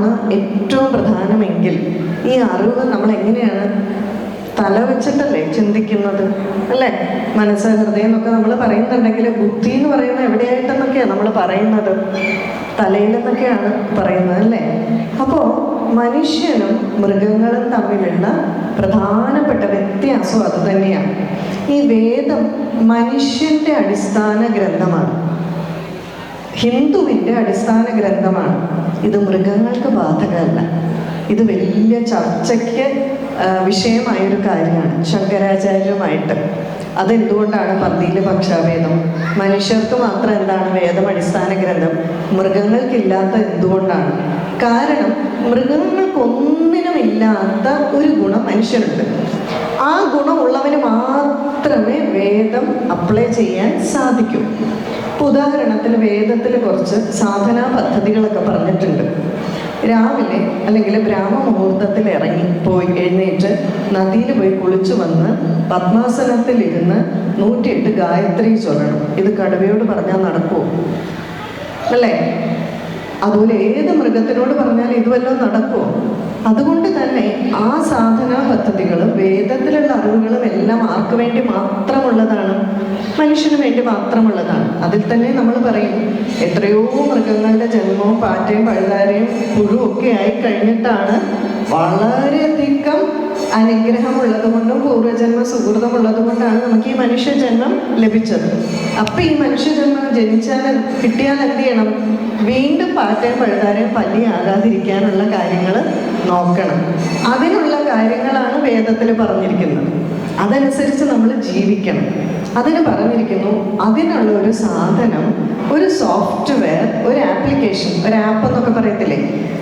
അറിവാണ് ഏറ്റവും പ്രധാനമെങ്കിൽ ഈ അറിവ് നമ്മൾ എങ്ങനെയാണ് തല വെച്ചിട്ടല്ലേ ചിന്തിക്കുന്നത്? അല്ലേ? മനസ്സ് ഹൃദയം എന്നൊക്കെ നമ്മൾ പറയുന്നുണ്ടെങ്കിൽ ബുദ്ധി എന്ന് പറയുന്നത് എവിടെയായിട്ടെന്നൊക്കെയാണ് നമ്മൾ പറയുന്നത്? തലയിൽ നിന്നൊക്കെയാണ് പറയുന്നത് അല്ലേ? അപ്പോൾ മനുഷ്യനും മൃഗങ്ങളും തമ്മിലുള്ള പ്രധാനപ്പെട്ട വ്യത്യാസം അത് തന്നെയാണ്. ഈ വേദം മനുഷ്യന്റെ അടിസ്ഥാന ഗ്രന്ഥമാണ്. ഹിന്ദുവിന്റെ അടിസ്ഥാന ഗ്രന്ഥമാണ്. ഇത് മൃഗങ്ങൾക്ക് ബാധകമല്ല. ഇത് വലിയ ചർച്ചയ്ക്ക് വിഷയമായൊരു കാര്യമാണ്. ശങ്കരാചാര്യരുമായിട്ട്. അതെന്തുകൊണ്ടാണ് പന്തിയിൽ പക്ഷാഭേദം? മനുഷ്യർക്ക് മാത്രം എന്താണ് വേദം അടിസ്ഥാന ഗ്രന്ഥം? മൃഗങ്ങൾക്കില്ലാത്ത എന്തുകൊണ്ടാണ്? കാരണം മൃഗങ്ങൾക്കൊന്നിനും ഇല്ലാത്ത ഒരു ഗുണം മനുഷ്യരുണ്ട് ആ ഗുണമുള്ളവന് മാത്രമേ വേദം അപ്ലൈ ചെയ്യാൻ സാധിക്കൂ. ഉദാഹരണത്തിന് വേദത്തിൽ കുറച്ച് സാധനാ പദ്ധതികളൊക്കെ പറഞ്ഞിട്ടുണ്ട്. രാവിലെ അല്ലെങ്കിൽ ബ്രാഹ്മ മുഹൂർത്തത്തിൽ ഇറങ്ങി പോയി എഴുന്നേറ്റ് നദിയിൽ പോയി കുളിച്ചു വന്ന് പത്മാസനത്തിൽ ഇരുന്ന് നൂറ്റിയെട്ട് ഗായത്രി ചൊല്ലണം. ഇത് കടുവയോട് പറഞ്ഞാൽ നടക്കുമോ അല്ലേ? അതുപോലെ ഏത് മൃഗത്തിനോട് പറഞ്ഞാൽ ഇതുവല്ലോ നടക്കുമോ അതുകൊണ്ട് തന്നെ ആ സാധനാ പദ്ധതികളും വേദത്തിലുള്ള അറിവുകളും എല്ലാം ആർക്ക് വേണ്ടി മാത്രമുള്ളതാണ്? മനുഷ്യന് വേണ്ടി മാത്രമുള്ളതാണ്. അതിൽ തന്നെ നമ്മൾ പറയും എത്രയോ മൃഗങ്ങളുടെ ജന്മവും പാറ്റയും പഴുതാരയും പുഴുവും ഒക്കെ ആയി കഴിഞ്ഞിട്ടാണ് വളരെയധികം അനുഗ്രഹമുള്ളത് കൊണ്ടും പൂർവജന്മ സുഹൃതമുള്ളത് കൊണ്ടാണ് നമുക്ക് ഈ മനുഷ്യജന്മം ലഭിച്ചത്. അപ്പൊ ഈ മനുഷ്യജന്മം ജനിച്ചാൽ കിട്ടിയാൽ എന്ത് ചെയ്യണം? വീണ്ടും പാറ്റയും പഴുതാരയും പല്ലിയാകാതിരിക്കാനുള്ള കാര്യങ്ങൾ നോക്കണം. അതിനുള്ള കാര്യങ്ങളാണ് വേദത്തിൽ പറഞ്ഞിരിക്കുന്നത്. അതനുസരിച്ച് നമ്മൾ ജീവിക്കണം. അതിന് പറഞ്ഞിരിക്കുന്നു അതിനുള്ള ഒരു സാധനം ഒരു സോഫ്റ്റ്വെയർ ഒരു ആപ്ലിക്കേഷൻ ഒരു ആപ്പ് എന്നൊക്കെ പറയത്തില്ലേ?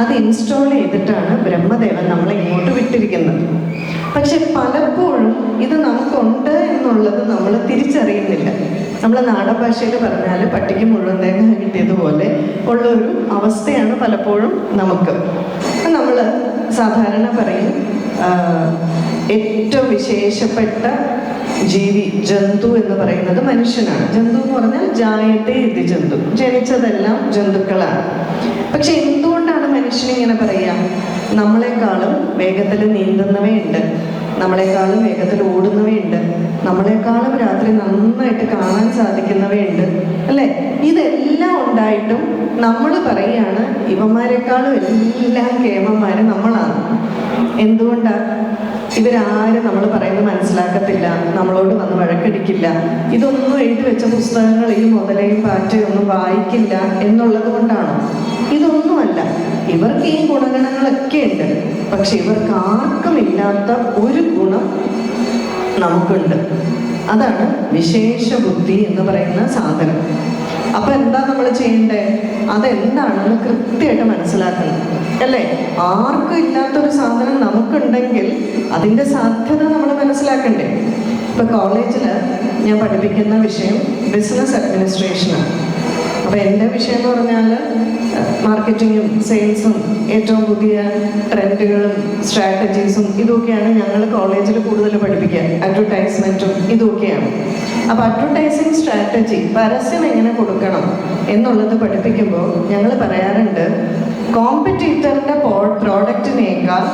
അത് ഇൻസ്റ്റാൾ ചെയ്തിട്ടാണ് ബ്രഹ്മദേവൻ നമ്മളെ ഇങ്ങോട്ട് വിട്ടിരിക്കുന്നത്. പക്ഷെ പലപ്പോഴും ഇത് നമുക്കുണ്ട് എന്നുള്ളത് നമ്മൾ തിരിച്ചറിയുന്നില്ല. നമ്മൾ നാടൻ ഭാഷയിൽ പറഞ്ഞാൽ പട്ടിക്ക് മുഴുവൻ തേങ്ങ കിട്ടിയതുപോലെ ഉള്ളൊരു അവസ്ഥയാണ് പലപ്പോഴും നമുക്ക്. നമ്മൾ സാധാരണ പറയും ഏറ്റവും വിശേഷപ്പെട്ട ജീവി ജന്തു എന്ന് പറയുന്നത് മനുഷ്യനാണ്. ജന്തു എന്ന് പറഞ്ഞാൽ ജായത്തെ ഇത് ജന്തു. ജനിച്ചതെല്ലാം ജന്തുക്കളാണ്. പക്ഷെ എന്തുകൊണ്ടാണ് മനുഷ്യൻ ഇങ്ങനെ പറയാ? നമ്മളെക്കാളും വേഗത്തിൽ നീന്തുന്നവയുണ്ട് നമ്മളെക്കാളും വേഗത്തിൽ ഓടുന്നവയുണ്ട് നമ്മളെക്കാളും രാത്രി നന്നായിട്ട് കാണാൻ സാധിക്കുന്നവയുണ്ട് അല്ലെ? ഇതെല്ലാം ഉണ്ടായിട്ടും നമ്മൾ പറയാണ് ഇവന്മാരെക്കാളും എല്ലാം കേമന്മാരും നമ്മളാണ്. എന്തുകൊണ്ടാണ് ഇവരാരും നമ്മൾ പറയുന്നത് മനസ്സിലാക്കത്തില്ല നമ്മളോട് വന്ന് വഴക്കടിക്കില്ല. ഇതൊന്നും എഴുതി വെച്ച പുസ്തകങ്ങൾ ഈ മുതലയും പാറ്റയും ഒന്നും വായിക്കില്ല എന്നുള്ളത് കൊണ്ടാണോ? ഇതൊന്നുമല്ല. ഇവർക്ക് ഈ ഗുണഗണങ്ങളൊക്കെ ഉണ്ട്. പക്ഷെ ഇവർക്ക് ആർക്കും ഇല്ലാത്ത ഒരു ഗുണം നമുക്കുണ്ട്. അതാണ് വിശേഷ ബുദ്ധി എന്ന് പറയുന്ന സാധനം. അപ്പൊ എന്താ നമ്മൾ ചെയ്യേണ്ടേ? അതെന്താണെന്ന് കൃത്യമായിട്ട് മനസ്സിലാക്കണം. അല്ലേ? ആർക്കും ഇല്ലാത്തൊരു സാധനം നമുക്കുണ്ടെങ്കിൽ അതിന്റെ സാധ്യത നമ്മൾ മനസ്സിലാക്കണ്ടേ? ഇപ്പൊ കോളേജിൽ ഞാൻ പഠിപ്പിക്കുന്ന വിഷയം ബിസിനസ് അഡ്മിനിസ്ട്രേഷനാണ് അപ്പൊ എന്റെ വിഷയം എന്ന് പറഞ്ഞാൽ മാർക്കറ്റിങ്ങും സെയിൽസും ഏറ്റവും പുതിയ ട്രെൻഡുകളും സ്ട്രാറ്റജീസും ഇതൊക്കെയാണ് ഞങ്ങൾ കോളേജിൽ കൂടുതൽ പഠിപ്പിക്കുക അഡ്വർടൈസ്മെന്റും ഇതൊക്കെയാണ്. അപ്പോൾ അഡ്വർടൈസിങ് സ്ട്രാറ്റജി പരസ്യം എങ്ങനെ കൊടുക്കണം എന്നുള്ളത് പഠിപ്പിക്കുമ്പോൾ ഞങ്ങൾ പറയാറുണ്ട് കോമ്പറ്റീറ്ററിന്റെ പ്രോഡക്റ്റിനേക്കാൾ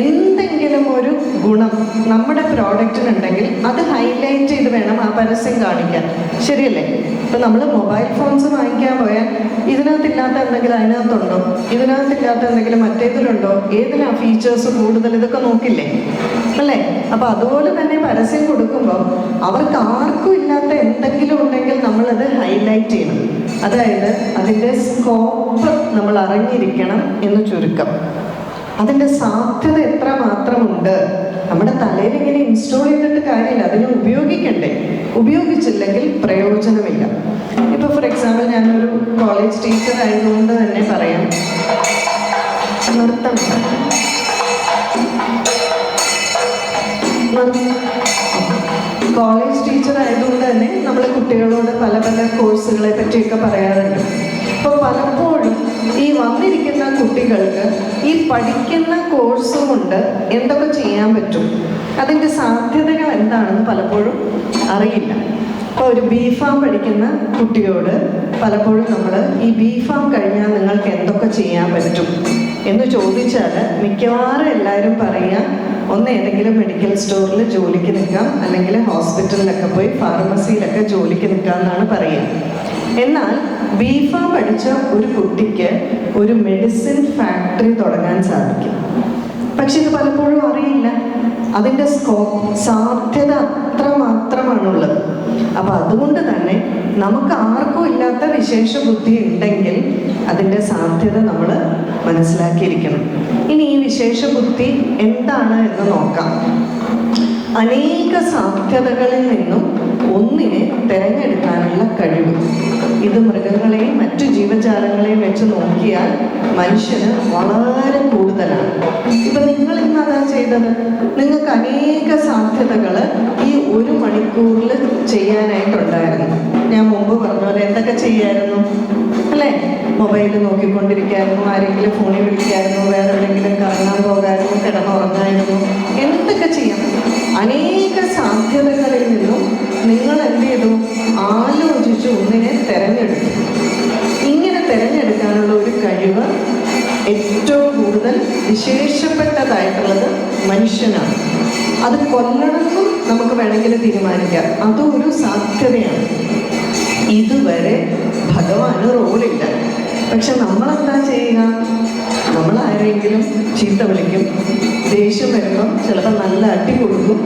എന്തെങ്കിലും ഒരു ഗുണം നമ്മുടെ പ്രോഡക്റ്റിനുണ്ടെങ്കിൽ അത് ഹൈലൈറ്റ് ചെയ്ത് വേണം ആ പരസ്യം കാണിക്കാൻ. ശരിയല്ലേ? ഇപ്പം നമ്മൾ മൊബൈൽ ഫോൺസ് വാങ്ങിക്കാൻ പോയാൽ ഇതിനകത്തില്ലാത്ത എന്തെങ്കിലും അതിനകത്തുണ്ടോ? ഇതിനകത്തില്ലാത്ത എന്തെങ്കിലും മറ്റേതിലുണ്ടോ? ഏതിലാ ഫീച്ചേഴ്സ് കൂടുതൽ? ഇതൊക്കെ നോക്കില്ലേ? അല്ലേ? അപ്പോൾ അതുപോലെ തന്നെ പരസ്യം കൊടുക്കുമ്പോൾ അവർക്ക് ആർക്കും ഇല്ലാത്ത എന്തെങ്കിലും ഉണ്ടെങ്കിൽ നമ്മളത് ഹൈലൈറ്റ് ചെയ്യണം. അതായത് അതിന്റെ സ്കോപ്പ് നമ്മൾ അറിഞ്ഞിരിക്കണം എന്ന് ചുരുക്കം. അതിന്റെ സാധ്യത എത്ര മാത്രമുണ്ട്? നമ്മുടെ തലയിൽ ഇങ്ങനെ ഇൻസ്റ്റോൾ ചെയ്തിട്ട് കാര്യമില്ല. അതിനെ ഉപയോഗിക്കണ്ടേ? ഉപയോഗിച്ചില്ലെങ്കിൽ പ്രയോജനമില്ല. ഇപ്പൊ ഫോർ എക്സാമ്പിൾ ഞാനൊരു കോളേജ് ടീച്ചർ ആയതുകൊണ്ട് തന്നെ പറയാം. നൃത്തം കോളേജ് ടീച്ചർ ആയതുകൊണ്ട് തന്നെ നമ്മൾ കുട്ടികളോട് പല പല കോഴ്സുകളെ പറ്റിയൊക്കെ പറയാറുണ്ട്. അപ്പോൾ പലപ്പോഴും ഈ വന്നിരിക്കുന്ന കുട്ടികൾക്ക് ഈ പഠിക്കുന്ന കോഴ്സ് കൊണ്ട് എന്തൊക്കെ ചെയ്യാൻ പറ്റും? അതിന്റെ സാധ്യതകൾ എന്താണെന്ന് പലപ്പോഴും അറിയില്ല. അപ്പോൾ ഒരു ബി ഫാം പഠിക്കുന്ന കുട്ടിയോട് പലപ്പോഴും നമ്മൾ ഈ ബി ഫാം കഴിഞ്ഞാൽ നിങ്ങൾക്ക് എന്തൊക്കെ ചെയ്യാൻ പറ്റും എന്ന് ചോദിച്ചാൽ മിക്കവാറും എല്ലാവരും പറയുക ഒന്ന് ഏതെങ്കിലും മെഡിക്കൽ സ്റ്റോറിൽ ജോലിക്ക് നിൽക്കാം. അല്ലെങ്കിൽ ഹോസ്പിറ്റലിലൊക്കെ പോയി ഫാർമസിയിലൊക്കെ ജോലിക്ക് നിൽക്കാം എന്നാണ് പറയുക എന്നാൽ ബി ഫാം പഠിച്ച ഒരു കുട്ടിക്ക് ഒരു മെഡിസിൻ ഫാക്ടറി തുടങ്ങാൻ സാധിക്കും. പക്ഷെ ഇത് പലപ്പോഴും അറിയില്ല. അതിന്റെ സ്കോപ്പ് സാധ്യത അത്ര മാത്രമാണുള്ളത് അപ്പം അതുകൊണ്ട് തന്നെ നമുക്ക് ആർക്കും ഇല്ലാത്ത വിശേഷ ബുദ്ധി ഉണ്ടെങ്കിൽ അതിന്റെ സാധ്യത നമ്മൾ മനസ്സിലാക്കിയിരിക്കണം. ഇനി ഈ വിശേഷ ബുദ്ധി എന്താണ് എന്ന് നോക്കാം. അനേക സാധ്യതകളിൽ നിന്നും ഒന്നിനെ തിരഞ്ഞെടുക്കാനുള്ള കഴിവ്. ഇത് മൃഗങ്ങളെയും മറ്റു ജീവജാലങ്ങളെയും വെച്ച് നോക്കിയാൽ മനുഷ്യന് വളരെ കൂടുതലാണ്. ഇപ്പൊ നിങ്ങൾ ഇന്ന് അതാ ചെയ്തത്. നിങ്ങൾക്ക് അനേക സാധ്യതകൾ ഈ ഒരു മണിക്കൂറിൽ ചെയ്യാനായിട്ടുണ്ടായിരുന്നു. ഞാൻ മുമ്പ് പറഞ്ഞ പോലെ എന്തൊക്കെ ചെയ്യായിരുന്നു? അല്ലേ? മൊബൈൽ നോക്കിക്കൊണ്ടിരിക്കായിരുന്നു ആരെങ്കിലും ഫോണിൽ വിളിക്കായിരുന്നു വേറെ എവിടെയെങ്കിലും കറങ്ങാൻ പോകായിരുന്നു കിടന്നുറങ്ങായിരുന്നു എന്തൊക്കെ ചെയ്യാം അനേക സാധ്യതകളിൽ നിന്നും നിങ്ങൾ എന്ത് ചെയ്തു ആലോചിച്ച് ഒന്നിനെ തെരഞ്ഞെടുത്തു. ഇങ്ങനെ തിരഞ്ഞെടുക്കാനുള്ള ഒരു കഴിവ് ഏറ്റവും കൂടുതൽ വിശേഷപ്പെട്ടതായിട്ടുള്ളത് മനുഷ്യനാണ്. അത് കൊല്ലണമെന്നും നമുക്ക് വേണമെങ്കിൽ തീരുമാനിക്കാം. അതൊരു സാധ്യതയാണ്. ഇതുവരെ ഭഗവാന് റോളില്ല. പക്ഷെ നമ്മളെന്താ ചെയ്യുക? നമ്മൾ ആരെങ്കിലും ചീത്ത വിളിക്കും ദേഷ്യം വരുമ്പം ചിലപ്പോൾ നല്ല അടി കൊടുക്കും.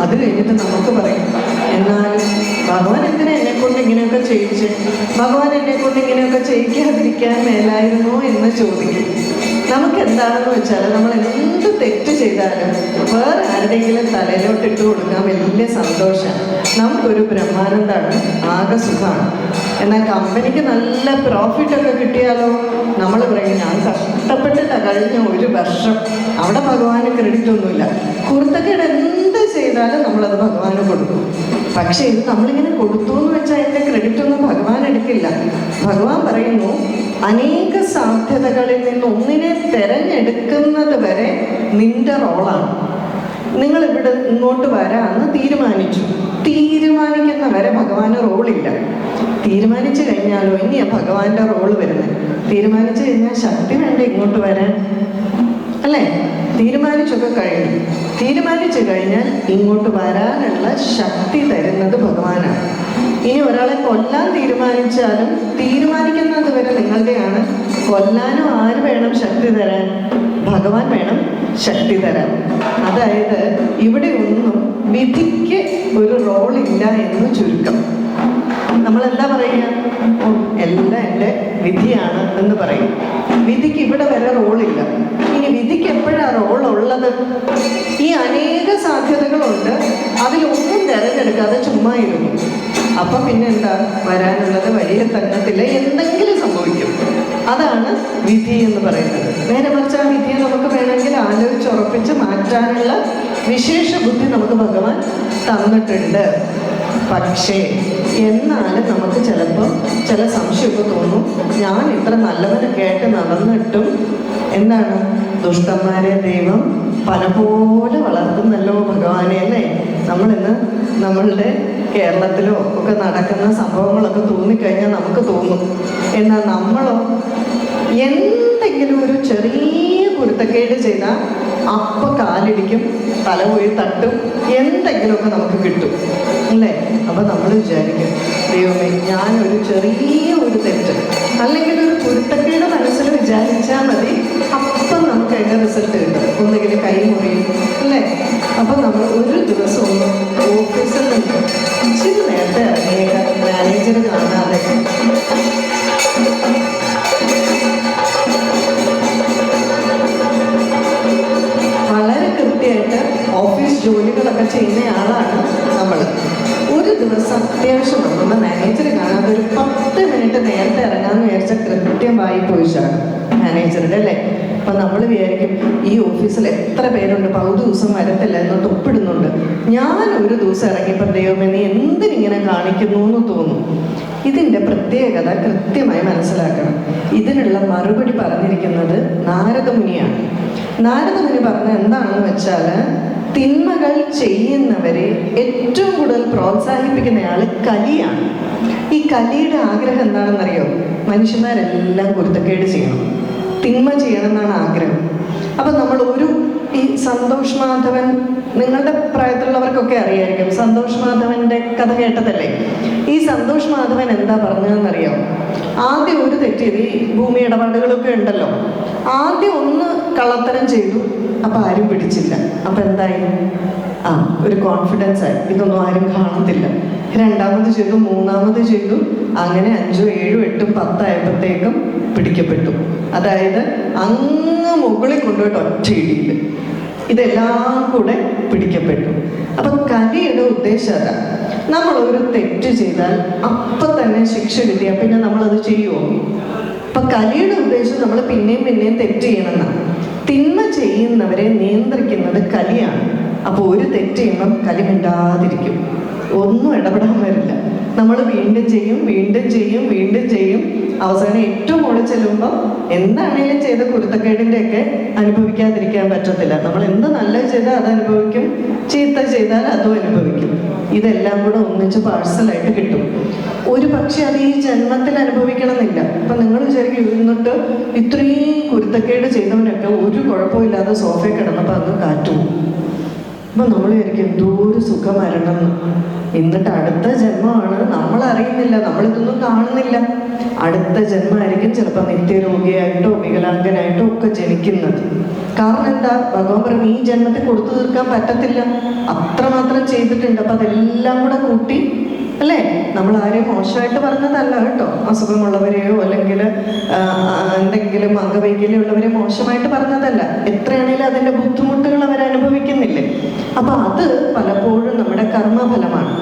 അത് കഴിഞ്ഞിട്ട് നമുക്ക് പറയും. എന്നാലും ഭഗവാൻ എന്തിനാ എന്നെ കൊണ്ട് ഇങ്ങനെയൊക്കെ ചെയ്യിച്ച്? ഭഗവാൻ എന്നെ കൊണ്ട് ഇങ്ങനെയൊക്കെ ചെയ്യിക്കാതിരിക്കാൻ മേലായിരുന്നോ എന്ന് ചോദിക്കും. നമുക്ക് എന്താണെന്ന് വെച്ചാൽ നമ്മൾ എന്ത് തെറ്റ് ചെയ്താലും വേറെ ആരുടെയെങ്കിലും തലയിലോട്ട് ഇട്ട് കൊടുക്കാൻ വലിയ സന്തോഷമാണ്. നമുക്കൊരു ബ്രഹ്മാനന്ദമാണ് ആകെ സുഖമാണ്. എന്നാൽ കമ്പനിക്ക് നല്ല പ്രോഫിറ്റ് ഒക്കെ കിട്ടിയാലോ? നമ്മൾ പറയും ഞാൻ കഷ്ടപ്പെട്ടിട്ടാണ് കഴിഞ്ഞ ഒരു വർഷം അവിടെ ഭഗവാന് ക്രെഡിറ്റ് ഒന്നുമില്ല. കുർത്തക്കേട് എന്ത് ചെയ്താലും നമ്മളത് ഭഗവാന് കൊടുക്കും. പക്ഷേ ഇത് നമ്മളിങ്ങനെ കൊടുത്തു എന്ന് വെച്ചാൽ അതിന്റെ ക്രെഡിറ്റ് ഒന്നും ഭഗവാൻ എടുക്കില്ല. ഭഗവാൻ പറയുന്നു അനേക സാധ്യതകളിൽ നിന്ന് ഒന്നിനെ തെരഞ്ഞെടുക്കുന്നത് വരെ നിന്റെ റോളാണ് നിങ്ങൾ ഇവിടെ ഇങ്ങോട്ട് വരാമെന്ന് തീരുമാനിച്ചു. തീരുമാനിക്കുന്ന വരെ ഭഗവാന് റോളില്ല തീരുമാനിച്ചു കഴിഞ്ഞാലോ ഇനിയാ ഭഗവാന്റെ റോൾ വരുന്നത് തീരുമാനിച്ചു കഴിഞ്ഞാൽ ശക്തി വേണ്ട ഇങ്ങോട്ട് വരാൻ? അല്ലേ? തീരുമാനിച്ചൊക്കെ കഴിഞ്ഞു. തീരുമാനിച്ചു കഴിഞ്ഞാൽ ഇങ്ങോട്ട് വരാനുള്ള ശക്തി തരുന്നത് ഭഗവാനാണ്. ഇനി ഒരാളെ കൊല്ലാൻ തീരുമാനിച്ചാലും തീരുമാനിക്കുന്നത് വരെ നിങ്ങളുടെയാണ്. കൊല്ലാനും ആര് വേണം ശക്തി തരാൻ? ഭഗവാൻ വേണം ശക്തി തരാൻ. അതായത് ഇവിടെ ഒന്നും വിധിക്ക് ഒരു റോൾ ഇല്ല എന്ന് ചുരുക്കം. നമ്മൾ എന്താ പറയുക എല്ലാം എന്റെ വിധിയാണ് എന്ന് പറയും. വിധിക്ക് ഇവിടെ വരെ റോളില്ല. ഇനി വിധിക്ക് എപ്പോഴാണ് റോൾ ഉള്ളത് ഈ അനേക സാധ്യതകളുണ്ട്. അതിലൊന്നും തിരഞ്ഞെടുക്കാതെ ചുമ്മാ ഇരുന്നു. അപ്പൊ പിന്നെ എന്താ വരാനുള്ളത് വലിയ തന്നത്തില്ല എന്തെങ്കിലും സംഭവിക്കും. അതാണ് വിധി എന്ന് പറയുന്നത്. നേരെ മറിച്ച് ആ വിധിയെ നമുക്ക് വേണമെങ്കിൽ ആലോചിച്ചുറപ്പിച്ച് മാറ്റാനുള്ള വിശേഷ ബുദ്ധി നമുക്ക് ഭഗവാൻ തന്നിട്ടുണ്ട്. പക്ഷേ എന്നാലും നമുക്ക് ചിലപ്പോൾ ചില സംശയമൊക്കെ തോന്നും. ഞാൻ ഇത്ര നല്ലവനൊക്കെ കേട്ട് നടന്നിട്ടും എന്താണ്? ദുഷ്ടന്മാരെ ദൈവം പലപോലെ വളർത്തുന്നല്ലോ ഭഗവാനെ അല്ലേ? നമ്മളിന്ന് നമ്മളുടെ കേരളത്തിലോ ഒക്കെ നടക്കുന്ന സംഭവങ്ങളൊക്കെ തോന്നിക്കഴിഞ്ഞാൽ നമുക്ക് തോന്നും. എന്നാൽ നമ്മളോ എന്തെങ്കിലും ഒരു ചെറിയ കുരുത്തക്കേട് ചെയ്താൽ അപ്പ കാലിടിക്കും തല പോയി തട്ടും എന്തെങ്കിലുമൊക്കെ നമുക്ക് കിട്ടും. അല്ലേ? അപ്പം നമ്മൾ വിചാരിക്കും ദൈവമേ ഞാനൊരു ചെറിയ ഒരു തെറ്റ്. അല്ലെങ്കിൽ ഒരു കുരുത്തക്കേട് മനസ്സിൽ വിചാരിച്ചാൽ മതി അപ്പം നമുക്ക് അതിന്റെ റിസൾട്ട് കിട്ടും. ഒന്നുകിൽ കൈ മുറിയും അല്ലേ? അപ്പം നമ്മൾ ഒരു ദിവസം ഒന്ന് ഓഫീസിൽ നിന്ന് ഇച്ചിരി നേരത്തെ ഇറങ്ങിയേക്കാം. മാനേജർ കാണാതെ. ജോലികളൊക്കെ ചെയ്യുന്ന ആളാണ് നമ്മൾ ഒരു ദിവസം അത്യാവശ്യം നമ്മുടെ മാനേജർ കാണാതെ ഒരു പത്ത് മിനിറ്റ് നേരത്തെ ഇറങ്ങാമെന്ന് വിചാരിച്ച കൃത്യമായി പോയിച്ചാണ് മാനേജറുടെ അല്ലേ? അപ്പം നമ്മൾ വിചാരിക്കും ഈ ഓഫീസിൽ എത്ര പേരുണ്ട്? പകുതി ദിവസം വരത്തില്ല എന്നിട്ട് ഒപ്പിടുന്നുണ്ട് ഞാൻ ഒരു ദിവസം ഇറങ്ങിയപ്പോൾ ദൈവമേ നീ എന്തിനിങ്ങനെ കാണിക്കുന്നു എന്ന് തോന്നും. ഇതിന്റെ പ്രത്യേകത കൃത്യമായി മനസ്സിലാക്കണം. ഇതിനുള്ള മറുപടി പറഞ്ഞിരിക്കുന്നത് നാരദമുനിയാണ്. നാരദമുനി പറഞ്ഞ എന്താണെന്ന് വെച്ചാൽ തിന്മകൾ ചെയ്യുന്നവരെ ഏറ്റവും കൂടുതൽ പ്രോത്സാഹിപ്പിക്കുന്നയാൾ കലിയാണ്. ഈ കലിയുടെ ആഗ്രഹം എന്താണെന്നറിയോ? മനുഷ്യന്മാരെല്ലാം കുരുത്തക്കേട് ചെയ്യണം. തിന്മ ചെയ്യണം എന്നാണ് ആഗ്രഹം. അപ്പൊ നമ്മൾ ഒരു ഈ സന്തോഷ് മാധവൻ നിങ്ങളുടെ പ്രായത്തിലുള്ളവർക്കൊക്കെ അറിയായിരിക്കും സന്തോഷ് മാധവന്റെ കഥ കേട്ടതല്ലേ? ഈ സന്തോഷ് മാധവൻ എന്താ പറഞ്ഞതെന്നറിയാം? ആദ്യം ഒരു തെറ്റ് ഈ ഭൂമി ഇടപാടുകളൊക്കെ ഉണ്ടല്ലോ. ആദ്യം ഒന്ന് കള്ളത്തരം ചെയ്തു അപ്പൊ ആരും പിടിച്ചില്ല. അപ്പൊ എന്തായി? ആ ഒരു കോൺഫിഡൻസ് ആയി. ഇതൊന്നും ആരും കാണത്തില്ല. രണ്ടാമത് ചെയ്തു മൂന്നാമത് ചെയ്തു. അങ്ങനെ അഞ്ചും ഏഴും എട്ടും പത്തായപ്പോഴത്തേക്കും പിടിക്കപ്പെട്ടു. അതായത് അങ്ങ് മുകളിൽ കൊണ്ടുപോയിട്ട് ഒറ്റയിടിയിൽ ഇതെല്ലാം കൂടെ പിടിക്കപ്പെട്ടു. അപ്പൊ കലിയുടെ ഉദ്ദേശം അതാ. നമ്മൾ ഒരു തെറ്റ് ചെയ്താൽ അപ്പൊ തന്നെ ശിക്ഷ കിട്ടിയാൽ പിന്നെ നമ്മൾ അത് ചെയ്യുമോ അപ്പൊ കലിയുടെ ഉദ്ദേശം നമ്മൾ പിന്നെയും പിന്നെയും തെറ്റ് ചെയ്യണമെന്നാണ് ചെയ്യുന്നവരെ നിയന്ത്രിക്കുന്നത് കലിയാണ്. അപ്പോൾ ഒരു തെറ്റ് ചെയ്യുമ്പം കലി മിണ്ടാതിരിക്കും. ഒന്നും ഇടപെടാൻ വരില്ല. നമ്മൾ വീണ്ടും ചെയ്യും വീണ്ടും ചെയ്യും വീണ്ടും ചെയ്യും. അവസാനം ഏറ്റവും കൂടെ ചെല്ലുമ്പോൾ എന്താണെങ്കിലും ചെയ്ത കുരുത്തക്കേടിന്റെ ഒക്കെ അനുഭവിക്കാതിരിക്കാൻ പറ്റത്തില്ല. നമ്മൾ എന്ത് നല്ലത് ചെയ്താൽ അത് അനുഭവിക്കും ചീത്ത ചെയ്താൽ അതും അനുഭവിക്കും. ഇതെല്ലാം കൂടെ ഒന്നിച്ച് പാഴ്സലായിട്ട് കിട്ടും. ഒരു പക്ഷെ അത് ഈ ജന്മത്തിൽ അനുഭവിക്കണമെന്നില്ല. അപ്പം നിങ്ങൾ വിചാരിക്കും ഇരുന്നിട്ട് ഇത്രയും കുരുത്തക്കേട് ചെയ്തവനൊക്കെ ഒരു കുഴപ്പമില്ലാതെ സോഫയിൽ കിടന്നപ്പോൾ അങ്ങ് കാറ്റു അപ്പൊ നമ്മൾ വിചാരിക്കും എന്തോ ഒരു സുഖം വരണം എന്നിട്ട് അടുത്ത ജന്മമാണ്. നമ്മൾ അറിയുന്നില്ല നമ്മളിതൊന്നും കാണുന്നില്ല. അടുത്ത ജന്മമായിരിക്കും ചിലപ്പോൾ നിത്യരോഗിയായിട്ടോ വികലാംഗനായിട്ടോ ഒക്കെ ജനിക്കുന്നത്. കാരണം എന്താ? ഭഗവാൻ പറഞ്ഞു ഈ ജന്മത്തിൽ കൊടുത്തു തീർക്കാൻ പറ്റത്തില്ല. അത്രമാത്രം ചെയ്തിട്ടുണ്ട്. അപ്പൊ അതെല്ലാം കൂടെ കൂട്ടി അല്ലേ? നമ്മൾ ആരെയും മോശമായിട്ട് പറഞ്ഞതല്ല കേട്ടോ. അസുഖമുള്ളവരെയോ അല്ലെങ്കിൽ എന്തെങ്കിലും അംഗവൈകല്യം മോശമായിട്ട് പറഞ്ഞതല്ല. എത്രയാണെങ്കിലും അതിന്റെ ബുദ്ധിമുട്ടുകൾ അവർ അനുഭവിക്കുന്നില്ലേ അപ്പൊ അത് പലപ്പോഴും നമ്മുടെ കർമ്മഫലമാണ്.